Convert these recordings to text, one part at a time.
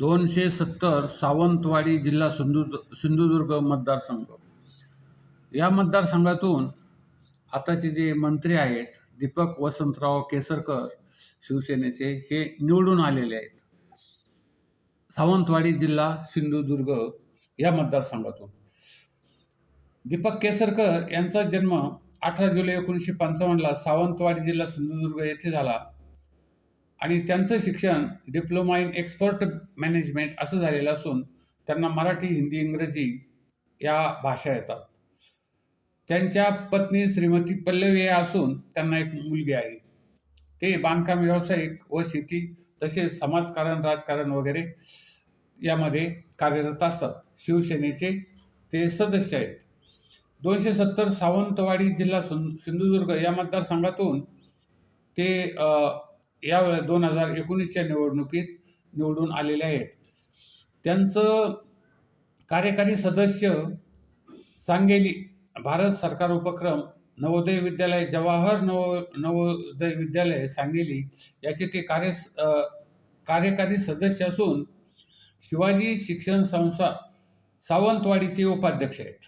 दोनशे सत्तर सावंतवाडी जिल्हा सिंधु सिंधुदुर्ग मतदारसंघ. या मतदारसंघातून आताचे जे मंत्री आहेत दीपक वसंतराव केसरकर शिवसेनेचे हे निवडून आलेले आहेत. सावंतवाडी जिल्हा सिंधुदुर्ग या मतदारसंघातून. दीपक केसरकर यांचा जन्म अठरा जुलै एकोणीसशे पंचावन्नला सावंतवाडी जिल्हा सिंधुदुर्ग येथे झाला. आणि त्यांचं शिक्षण डिप्लोमा इन एक्सपर्ट मॅनेजमेंट असं झालेलं असून त्यांना मराठी हिंदी इंग्रजी या भाषा येतात. त्यांच्या पत्नी श्रीमती पल्लवी या असून त्यांना एक मुलगी आहे. ते बांधकाम व्यावसायिक व शेती तसेच समाजकारण राजकारण वगैरे यामध्ये कार्यरत असतात. शिवसेनेचे ते सदस्य आहेत. दोनशे सत्तर सावंतवाडी जिल्हा सिंधुदुर्ग या मतदारसंघातून ते यावेळेस दोन हजार एकोणीसच्या निवडणुकीत निवडून आलेले आहेत. त्यांचं कार्यकारी सदस्य सांगेली भारत सरकार उपक्रम नवोदय विद्यालय जवाहर नवो नवोदय विद्यालय सांगेली याचे ते कार्य कार्यकारी सदस्य असून शिवाजी शिक्षण संस्था सावंतवाडीचे उपाध्यक्ष आहेत.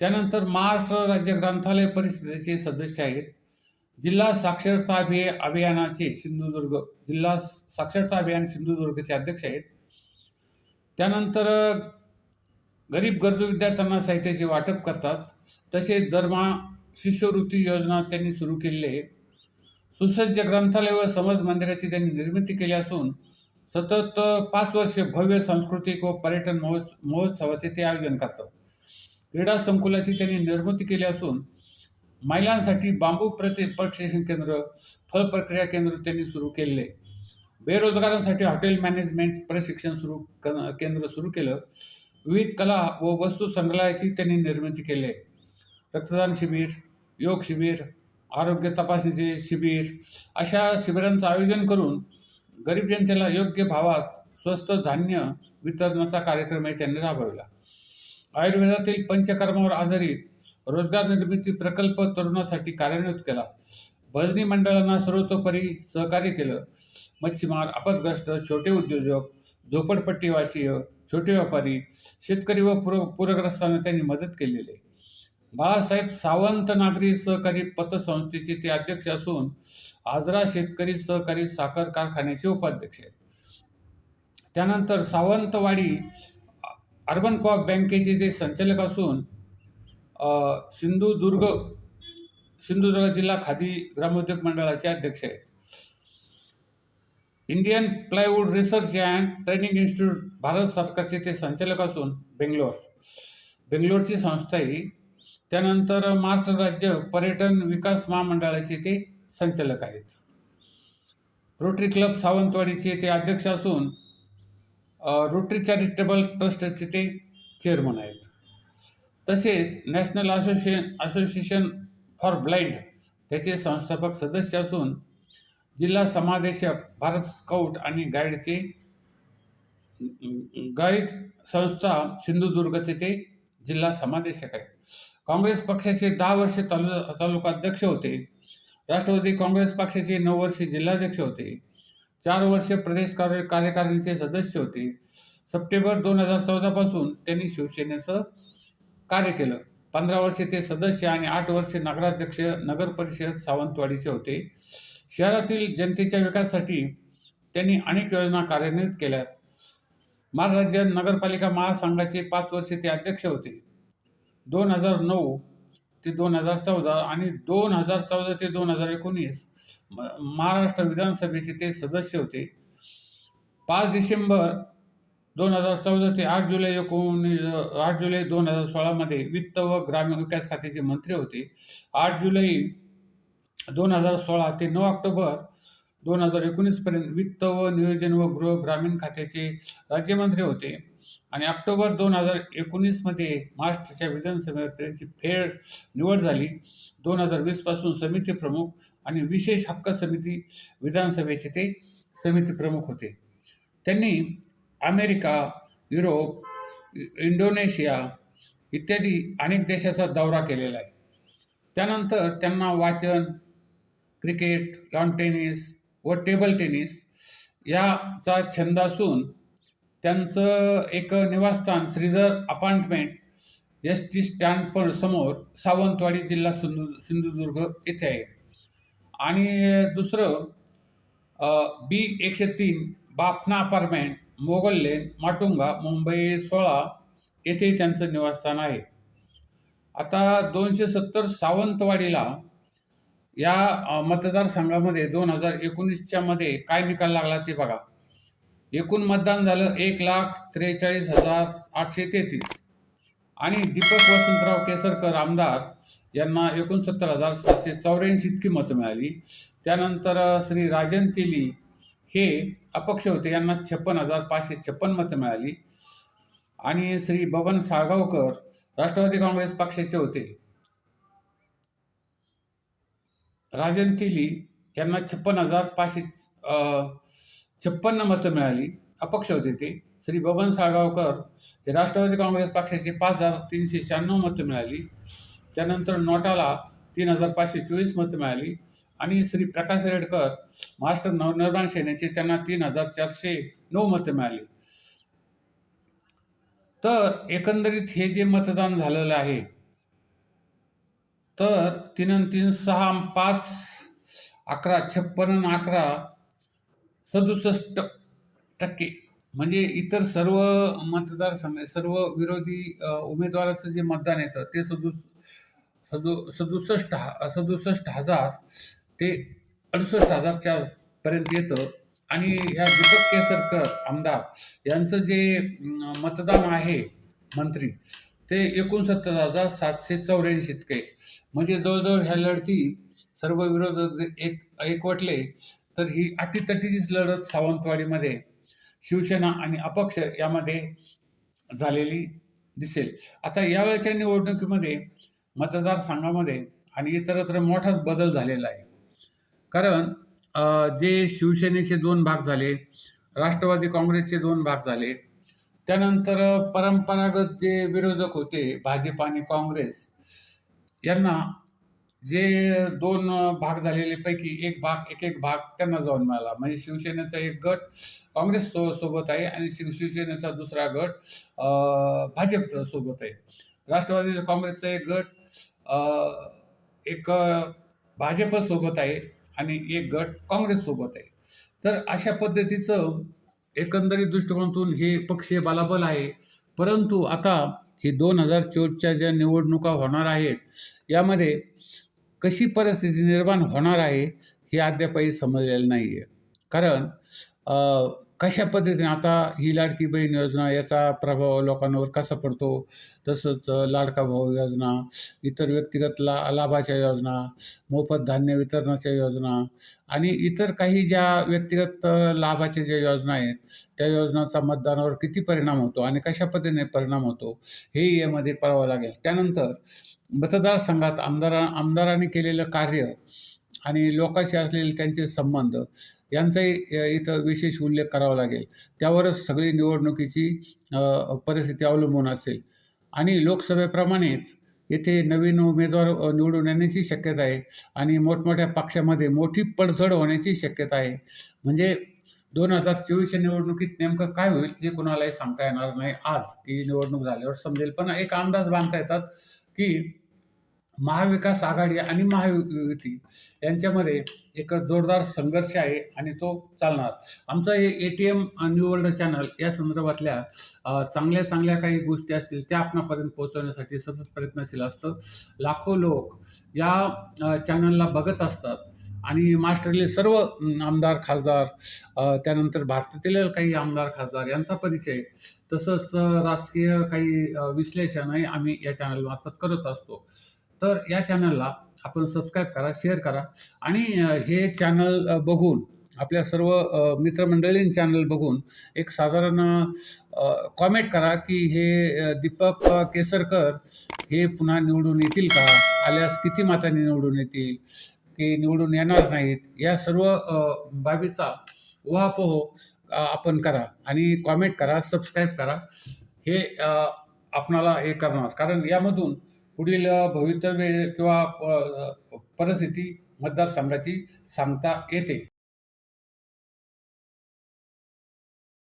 त्यानंतर महाराष्ट्र राज्य ग्रंथालय परिषदेचे सदस्य आहेत. जिल्हा साक्षरता अभिय अभियानाचे सिंधुदुर्ग जिल्हा साक्षरता अभियान सिंधुदुर्गचे अध्यक्ष आहेत. त्यानंतर गरीब गरजू विद्यार्थ्यांना साहित्याचे वाटप करतात. तसेच दरमा शिष्यवृत्ती योजना त्यांनी सुरू केलेली आहे. सुसज्ज ग्रंथालय व समज मंदिराची त्यांनी निर्मिती केली असून सतत पाच वर्षे भव्य सांस्कृतिक व पर्यटन महोत्स महोत्सवाचे ते आयोजन करतात. क्रीडा संकुलाची त्यांनी निर्मिती केली असून महिलांसाठी बांबू प्रति प्रशिक्षण केंद्र फळ प्रक्रिया केंद्र त्यांनी सुरू केले. बेरोजगारांसाठी हॉटेल मॅनेजमेंट प्रशिक्षण सुरू केंद्र सुरू केलं. विविध कला व वस्तू संग्रहालयाची त्यांनी निर्मिती केली. रक्तदान शिबिर योग शिबिर आरोग्य तपासणीचे शिबिर अशा शिबिरांचं आयोजन करून गरीब जनतेला योग्य भावात स्वस्त धान्य वितरणाचा कार्यक्रमही त्यांनी राबविला. आयुर्वेदातील पंचकर्मावर आधारित रोजगार निर्मिती प्रकल्प तरुणासाठी कार्यान्वित केला. भजनी मंडळांना सर्वतोपरी सहकार्य केलं. मच्छीमार आपदग्रस्त छोटे उद्योजक झोपडपट्टीवासीय छोटे व्यापारी शेतकरी व पूर पूरग्रस्तांना त्यांनी मदत केलेली. आहे बाळासाहेब सावंत नागरी सहकारी पतसंस्थेचे ते अध्यक्ष असून आजरा शेतकरी सहकारी साखर कारखान्याचे उपाध्यक्ष आहेत. त्यानंतर सावंतवाडी अर्बन कॉप बँकेचे ते संचालक असून सिंधुदुर्ग सिंधुदुर्ग जिल्हा खादी ग्रामोद्योग मंडळाचे अध्यक्ष आहेत. Indian Plywood Research and Training Institute Bharat सरकारचे ते संचालक असून बेंगलोर. बेंगलोरची संस्था ही त्यानंतर महाराष्ट्र राज्य पर्यटन विकास महामंडळाचे ते संचालक आहेत. रोटरी क्लब सावंतवाडीचे ते अध्यक्ष असून रोटरी चॅरिटेबल ट्रस्टचे ते चेअरमन आहेत. तसेच National Association Association for Blind त्याचे संस्थापक सदस्य असून जिल्हा समादेशक भारत स्काउट आणि गाईडचे गाईड संस्था सिंधुदुर्गचे ते जिल्हा समादेशक आहेत. काँग्रेस पक्षाचे दहा वर्षे तालु तालुकाध्यक्ष होते. राष्ट्रवादी काँग्रेस पक्षाचे नऊ वर्षे जिल्हाध्यक्ष होते. चार वर्षे प्रदेश कार्य कार्यकारिणीचे सदस्य होते. सप्टेंबर दोन हजार चौदापासून त्यांनी शिवसेनेचं कार्य केलं. पंधरा वर्षे ते सदस्य आणि आठ वर्षे नगराध्यक्ष नगर परिषद सावंतवाडीचे होते. शहरातील जनतेच्या विकासासाठी त्यांनी अनेक योजना कार्यान्वित केल्यात. महाराष्ट्र राज्य नगरपालिका महासंघाचे पाच वर्षे ते अध्यक्ष होते. दोन हजार नऊ ते दोन हजार चौदा आणि दोन हजार चौदा ते दोन हजार एकोणीस म- महाराष्ट्र विधानसभेचे ते सदस्य होते. पाच डिसेंबर दोन हजार चौदा ते आठ जुलै एकोणीस आठ जुलै दोन हजार सोळामध्ये वित्त व ग्रामीण विकास खात्याचे मंत्री होते. आठ जुलै दोन हजार सोळा ते नऊ ऑक्टोबर दोन हजार एकोणीसपर्यंत वित्त व नियोजन व गृह ग्रामीण खात्याचे राज्यमंत्री होते. आणि ऑक्टोबर दोन हजार एकोणीसमध्ये महाराष्ट्राच्या विधानसभेवर त्यांची फेर निवड झाली. दोन हजार वीसपासून समिती प्रमुख आणि विशेष हक्क समिती विधानसभेचे ते समिती प्रमुख होते. त्यांनी अमेरिका युरोप इंडोनेशिया इत्यादी अनेक देशाचा दौरा केलेला आहे. त्यानंतर त्यांना वाचन क्रिकेट लॉन टेनिस व टेबल टेनिस याचा छंद असून त्यांचं एक निवासस्थान Shridhar apartment S T stand पण समोर सावंतवाडी जिल्हा सिंधु सिंधुदुर्ग येथे आहे. आणि दुसरं बी एकशे तीन बाफना अपार्टमेंट मोगल लेन माटुंगा मुंबई सोळा येथे त्यांचं निवासस्थान आहे. आता दोनशे सत्तर सावंतवाडीला या मतदारसंघामध्ये दोन हजार एकोणीसच्या मध्ये काय निकाल लागला ते बघा. एकूण मतदान झालं एक लाख त्रेचाळीस हजार आठशे तेहतीस. आणि दीपक वसंतराव केसरकर आमदार यांना एकोणसत्तर हजार सातशे चौऱ्याऐंशी इतकी मतं मिळाली. त्यानंतर श्री राजन तेली हे अपक्ष होते. यांना छप्पन हजार पाचशे छप्पन मतं मिळाली. आणि श्री बबन साळगावकर राष्ट्रवादी काँग्रेस पक्षाचे होते. राजन तेली यांना छप्पन हजार पाचशे छप्पन्न मतं मिळाली. अपक्ष होते ते. श्री बबन साळगावकर हे राष्ट्रवादी काँग्रेस पक्षाचे पाच हजार तीनशे शहाण्णव मतं मिळाली. त्यानंतर नोटाला तीन हजार पाचशे चोवीस मतं मिळाली. आणि श्री प्रकाश रेडकर महाराष्ट्र नवनिर्माण सेनेचे त्यांना तीन हजार चारशे नऊ मतं मिळाली. तर एकंदरीत हे जे मतदान झालेलं आहे तर तीन तीन सहा पाच अकरा छप्पन अकरा सदुसष्ट टक्के. म्हणजे इतर सर्व मतदारसंघ सर्व विरोधी उमेदवाराचं जे मतदान येतं ते सदु सदु सदुसष्ट सदुसष्ट हजार ते अडुसष्ट हजारच्या पर्यंत येतं. आणि ह्या दीपक केसरकर आमदार यांचं जे मतदान आहे मंत्री ते एकोणसत्तर हजार सातशे चौऱ्याऐंशी इतके. म्हणजे जवळजवळ ह्या लढती सर्व विरोधक एक एकवटले तर ही अटीतटीचीच लढत सावंतवाडीमध्ये शिवसेना आणि अपक्ष यामध्ये झालेली दिसेल. आता यावेळच्या निवडणुकीमध्ये मतदारसंघामध्ये आणि इतरत्र मोठाच बदल झालेला आहे. कारण जे शिवसेनेचे दोन भाग झाले राष्ट्रवादी काँग्रेसचे दोन भाग झाले त्यानंतर परंपरागत जे विरोधक होते भाजप आणि काँग्रेस यांना जे दोन भाग झालेले पैकी एक भाग एक एक भाग त्यांना जाऊन मिळाला. म्हणजे शिवसेनेचा एक गट काँग्रेस सो सोबत आहे आणि शिव शिवसेनेचा दुसरा गट भाजप सोबत आहे. राष्ट्रवादी काँग्रेसचा एक गट एक भाजप सोबत आहे. आणि एक गट काँग्रेससोबत आहे. तर अशा पद्धतीचं एकंदरीत दृष्टिकोनातून हे पक्षीय बलाबल आहे. परंतु आता हे दोन हजार चोवीसच्या ज्या निवडणुका होणार आहेत यामध्ये कशी परिस्थिती निर्माण होणार आहे हे अद्यापही समजलेलं नाही आहे कारण कशा पद्धतीने आता ही लाडकी बहीण योजना याचा प्रभाव लोकांवर कसा पडतो? तसंच लाडका भाऊ योजना इतर व्यक्तिगत ला लाभाच्या योजना मोफत धान्य वितरणाच्या योजना आणि इतर काही ज्या व्यक्तिगत लाभाच्या ज्या योजना आहेत त्या योजनांचा मतदानावर किती परिणाम होतो आणि कशा पद्धतीने परिणाम होतो हे यामध्ये पाहावं लागेल. त्यानंतर मतदारसंघात आमदारा आमदारांनी केलेलं कार्य आणि लोकांशी असलेले त्यांचे संबंध यांचाही इथं विशेष उल्लेख करावा लागेल. त्यावरच सगळी निवडणुकीची परिस्थिती अवलंबून असेल. आणि लोकसभेप्रमाणेच येथे नवीन उमेदवार निवडून येण्याची शक्यता आहे आणि मोठमोठ्या पक्षामध्ये मोठी पडझड होण्याची शक्यता आहे. म्हणजे दोन हजार चोवीसच्या निवडणुकीत नेमकं काय होईल हे कुणालाही सांगता येणार नाही. आज ही निवडणूक झाल्यावर समजेल. पण एक अंदाज बांधता येतात की महाविकास आघाडी आणि महायुती यांच्यामध्ये एक जोरदार संघर्ष आहे आणि तो चालणार. आमचं हे A T M New World channel या संदर्भातल्या चांगल्या चांगल्या काही गोष्टी असतील त्या आपणापर्यंत पोहोचवण्यासाठी सतत प्रयत्नशील असतं. लाखो लोक या चॅनलला बघत असतात आणि महाराष्ट्रातले सर्व आमदार खासदार त्यानंतर भारतातील काही आमदार खासदार यांचा परिचय तसंच राजकीय काही विश्लेषणही आम्ही या चॅनलमार्फत करत असतो. तर या चॅनलला आपण सबस्क्राईब करा शेअर करा आणि हे चॅनल बघून आपल्या सर्व अ, चॅनल बघून एक साधारण कॉमेंट करा की हे दीपक केसरकर हे पुन्हा निवडून येतील का? आल्यास किती मतांनी निवडून येतील? की निवडून येणार नाहीत? या सर्व बाबीचा उहापोह आपण करा आणि कॉमेंट करा सबस्क्राईब करा. हे आपणाला हे करणार. कारण यामधून पुढील भवितव्य किंवा प- परिस्थिती मतदारसंघाची सांगता येते.